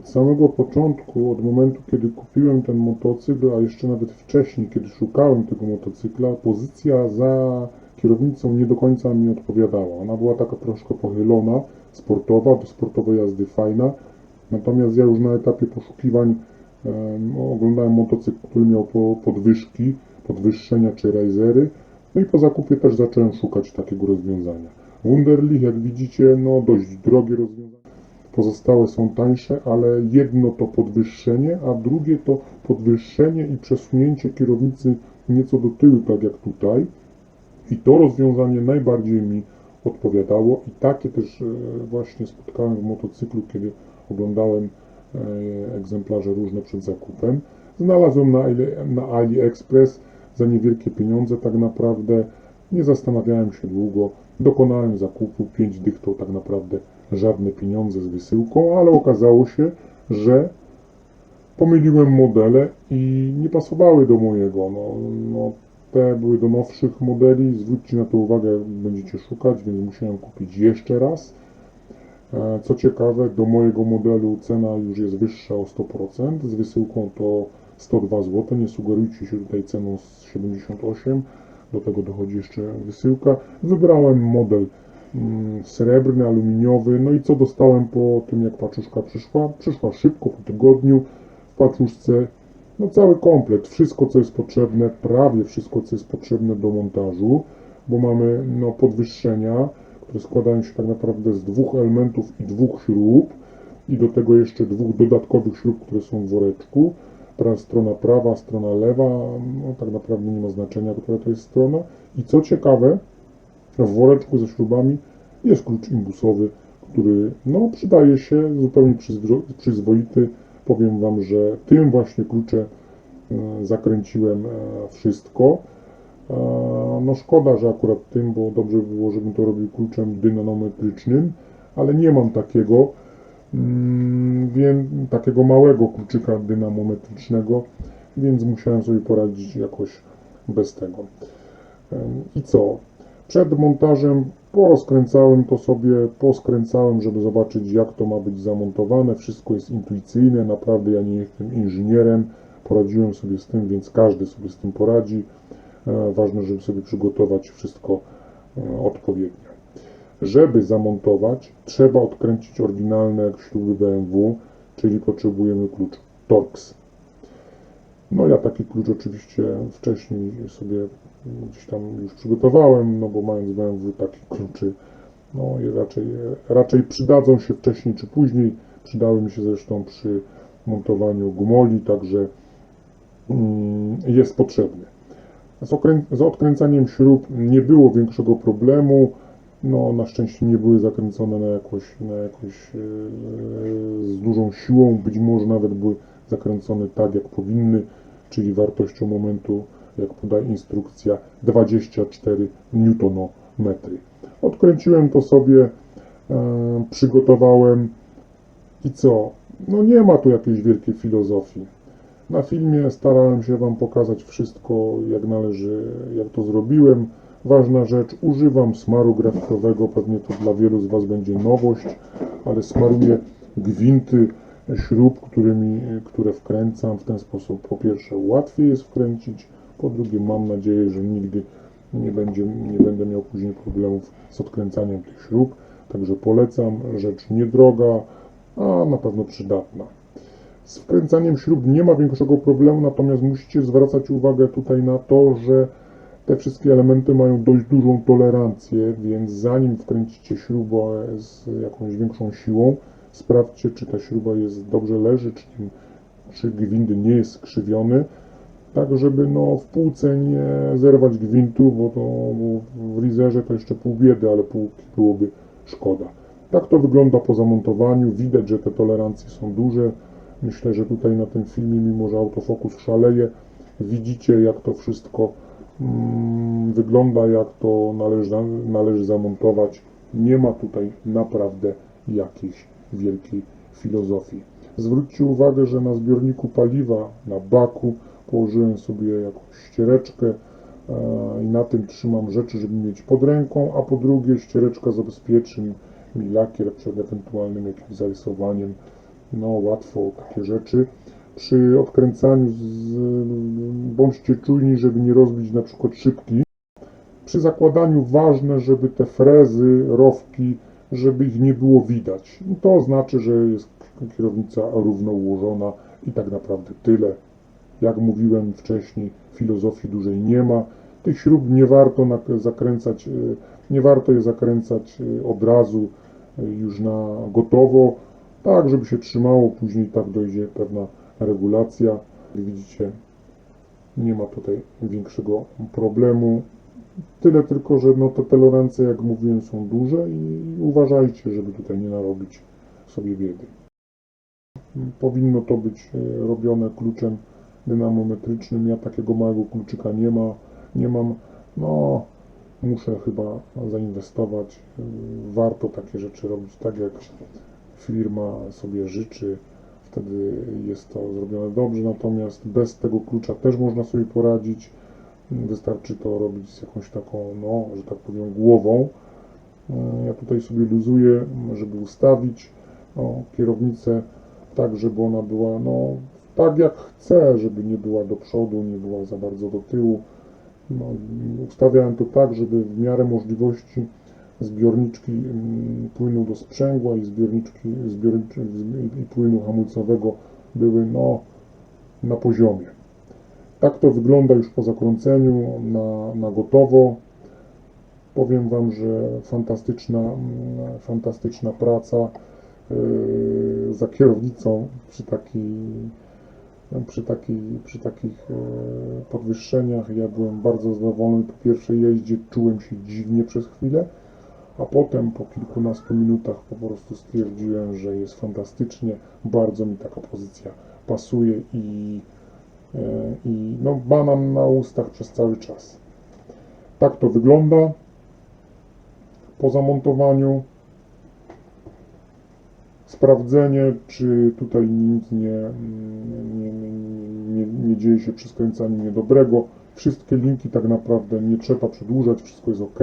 Od samego początku, od momentu, kiedy kupiłem ten motocykl, a jeszcze nawet wcześniej, kiedy szukałem tego motocykla, pozycja za kierownicą nie do końca mi odpowiadała. Ona była taka troszkę pochylona, sportowa, do sportowej jazdy fajna. Natomiast ja już na etapie poszukiwań em, oglądałem motocykl, który miał po, podwyżki, podwyższenia czy risery. No i po zakupie też zacząłem szukać takiego rozwiązania. Wunderlich, jak widzicie, no dość drogie rozwiązanie. Pozostałe są tańsze, ale jedno to podwyższenie, a drugie to podwyższenie i przesunięcie kierownicy nieco do tyłu, tak jak tutaj. I to rozwiązanie najbardziej mi odpowiadało i takie też e, właśnie spotkałem w motocyklu, kiedy oglądałem e, egzemplarze różne przed zakupem. Znalazłem na, Ali- na AliExpress za niewielkie pieniądze tak naprawdę. Nie zastanawiałem się długo. Dokonałem zakupu, 5 dych to tak naprawdę żadne pieniądze z wysyłką, ale okazało się, że pomyliłem modele i nie pasowały do mojego. No, no, te były do nowszych modeli, zwróćcie na to uwagę, jak będziecie szukać, więc musiałem kupić jeszcze raz. E, Co ciekawe, do mojego modelu cena już jest wyższa o 100%, z wysyłką to 102 zł, nie sugerujcie się tutaj ceną z 78, do tego dochodzi jeszcze wysyłka. Wybrałem model srebrny, aluminiowy, no i co dostałem po tym jak paczuszka przyszła? Przyszła szybko, po tygodniu, w paczuszce no cały komplet, wszystko co jest potrzebne, prawie wszystko co jest potrzebne do montażu, bo mamy no, podwyższenia, które składają się tak naprawdę z dwóch elementów i dwóch śrub i do tego jeszcze dwóch dodatkowych śrub, które są w woreczku. Pra, strona prawa, strona lewa, no tak naprawdę nie ma znaczenia, która to jest strona. I co ciekawe, w woreczku ze śrubami jest klucz imbusowy, który no, przydaje się zupełnie przyzwo- przyzwoity. Powiem Wam, że tym właśnie kluczem e, zakręciłem e, wszystko. E, No szkoda, że akurat tym, bo dobrze by było, żebym to robił kluczem dynamometrycznym, ale nie mam takiego, mm, więc takiego małego kluczyka dynamometrycznego, więc musiałem sobie poradzić jakoś bez tego. I co? Przed montażem porozkręcałem to sobie, poskręcałem, żeby zobaczyć jak to ma być zamontowane. Wszystko jest intuicyjne, naprawdę ja nie jestem inżynierem, poradziłem sobie z tym, więc każdy sobie z tym poradzi. E, Ważne, żeby sobie przygotować wszystko e, odpowiednio. Żeby zamontować, trzeba odkręcić oryginalne śruby BMW, czyli potrzebujemy klucz Torx. No ja taki klucz oczywiście wcześniej sobie gdzieś tam już przygotowałem, no bo mając BMW takie kluczy, no i raczej, raczej przydadzą się wcześniej czy później. Przydały mi się zresztą przy montowaniu gumoli, także mm, jest potrzebny. Z, z odkręcaniem śrub nie było większego problemu. No, na szczęście nie były zakręcone na jakoś, na jakoś e, z dużą siłą, być może nawet były zakręcone tak jak powinny, czyli wartością momentu, jak podaje instrukcja, 24 Nm. Odkręciłem to sobie, e, przygotowałem i co? No nie ma tu jakiejś wielkiej filozofii. Na filmie starałem się Wam pokazać wszystko, jak należy, jak to zrobiłem. Ważna rzecz, używam smaru grafikowego, pewnie to dla wielu z Was będzie nowość, ale smaruję gwinty śrub, którymi, które wkręcam. W ten sposób po pierwsze łatwiej jest wkręcić, po drugie mam nadzieję, że nigdy nie, będzie, nie będę miał później problemów z odkręcaniem tych śrub. Także polecam, rzecz niedroga, a na pewno przydatna. Z wkręcaniem śrub nie ma większego problemu, natomiast musicie zwracać uwagę tutaj na to, że te wszystkie elementy mają dość dużą tolerancję, więc zanim wkręcicie śrubę z jakąś większą siłą, sprawdźcie, czy ta śruba jest dobrze leży, czy, czy gwint nie jest skrzywiony, tak żeby no, w półce nie zerwać gwintu, bo, to, bo w rizerze to jeszcze pół biedy, ale półki byłoby szkoda. Tak to wygląda po zamontowaniu. Widać, że te tolerancje są duże. Myślę, że tutaj na tym filmie, mimo że autofokus szaleje, widzicie jak to wszystko mm, wygląda, jak to należy, należy zamontować. Nie ma tutaj naprawdę jakiejś wielkiej filozofii. Zwróćcie uwagę, że na zbiorniku paliwa, na baku położyłem sobie jakąś ściereczkę e, i na tym trzymam rzeczy, żeby mieć pod ręką, a po drugie ściereczka zabezpieczy mi lakier przed ewentualnym jakimś zarysowaniem no łatwo takie rzeczy. Przy odkręcaniu z, bądźcie czujni, żeby nie rozbić na przykład szybki. Przy zakładaniu ważne, żeby te frezy, rowki, żeby ich nie było widać. To znaczy, że jest kierownica równo ułożona i tak naprawdę tyle. Jak mówiłem wcześniej, filozofii dużej nie ma. Tych śrub nie warto zakręcać, e, nie warto je zakręcać e, od razu e, już na gotowo, tak żeby się trzymało, później tak dojdzie pewna regulacja. Jak widzicie, nie ma tutaj większego problemu. Tyle tylko, że no te tolerancja, jak mówiłem, są duże i uważajcie, żeby tutaj nie narobić sobie biedy. Powinno to być robione kluczem dynamometrycznym. Ja takiego małego kluczyka nie ma, nie mam. No, muszę chyba zainwestować. Warto takie rzeczy robić tak, jak firma sobie życzy. Wtedy jest to zrobione dobrze, natomiast bez tego klucza też można sobie poradzić. Wystarczy to robić z jakąś taką, no, że tak powiem, głową. Ja tutaj sobie luzuję, żeby ustawić o, kierownicę tak, żeby ona była, no, tak jak chcę, żeby nie była do przodu, nie była za bardzo do tyłu. No, ustawiałem to tak, żeby w miarę możliwości zbiorniczki mm, płynu do sprzęgła i zbiorniczki, zbiorniczy, i płynu hamulcowego były no, na poziomie. Tak to wygląda już po zakręceniu na, na gotowo. Powiem Wam, że fantastyczna, mm, fantastyczna praca yy, za kierownicą przy, takiej, przy, takiej, przy takich yy, podwyższeniach. Ja byłem bardzo zadowolony. Po pierwszej jeździe czułem się dziwnie przez chwilę, a potem po kilkunastu minutach po prostu stwierdziłem, że jest fantastycznie. Bardzo mi taka pozycja pasuje i E, i no, banan na ustach przez cały czas. Tak to wygląda po zamontowaniu. Sprawdzenie, czy tutaj nic nie, nie, nie, nie, dzieje się przy skręcaniu niedobrego. Wszystkie linki tak naprawdę nie trzeba przedłużać, wszystko jest ok,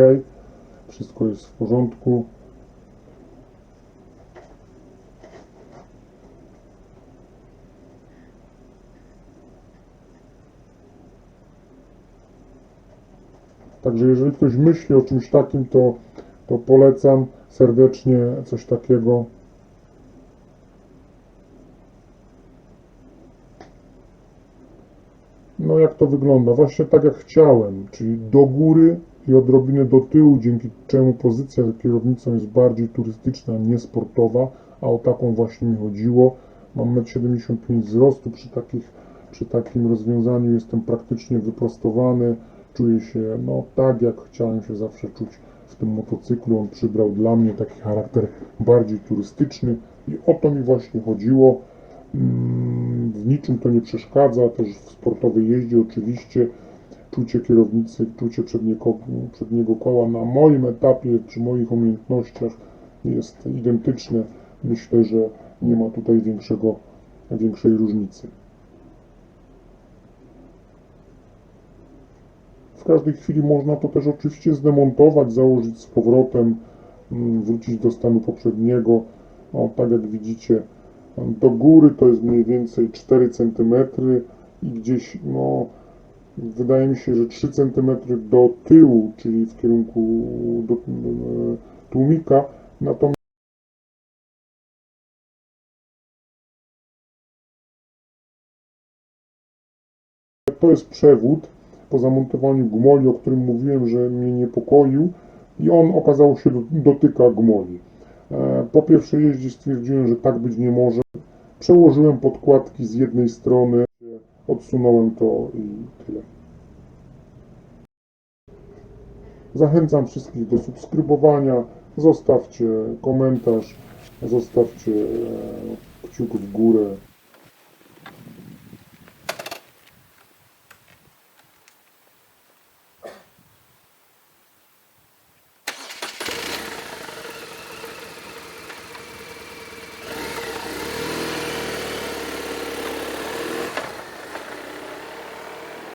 wszystko jest w porządku. Także jeżeli ktoś myśli o czymś takim, to, to polecam serdecznie coś takiego. No jak to wygląda? Właśnie tak jak chciałem, czyli do góry i odrobinę do tyłu, dzięki czemu pozycja kierownicą jest bardziej turystyczna, nie sportowa, a o taką właśnie mi chodziło. Mam 1,75 m wzrostu, przy, takich, przy takim rozwiązaniu jestem praktycznie wyprostowany, czuję się no tak, jak chciałem się zawsze czuć w tym motocyklu. On przybrał dla mnie taki charakter bardziej turystyczny i o to mi właśnie chodziło. Mm, Niczym to nie przeszkadza, też w sportowej jeździe oczywiście czucie kierownicy, czucie przedniego, przedniego koła na moim etapie, przy moich umiejętnościach jest identyczne. Myślę, że nie ma tutaj większego, większej różnicy. W każdej chwili można to też oczywiście zdemontować, założyć z powrotem, mm, wrócić do stanu poprzedniego. O, tak jak widzicie, do góry to jest mniej więcej 4 cm i gdzieś, no, wydaje mi się, że 3 cm do tyłu, czyli w kierunku do, e, tłumika. Natomiast to jest przewód po zamontowaniu gmoli, o którym mówiłem, że mnie niepokoił i on okazało się do- dotyka gmoli. E, Po pierwszej jeździe stwierdziłem, że tak być nie może. Przełożyłem podkładki z jednej strony, odsunąłem to i tyle. Zachęcam wszystkich do subskrybowania, zostawcie komentarz, zostawcie e, kciuk w górę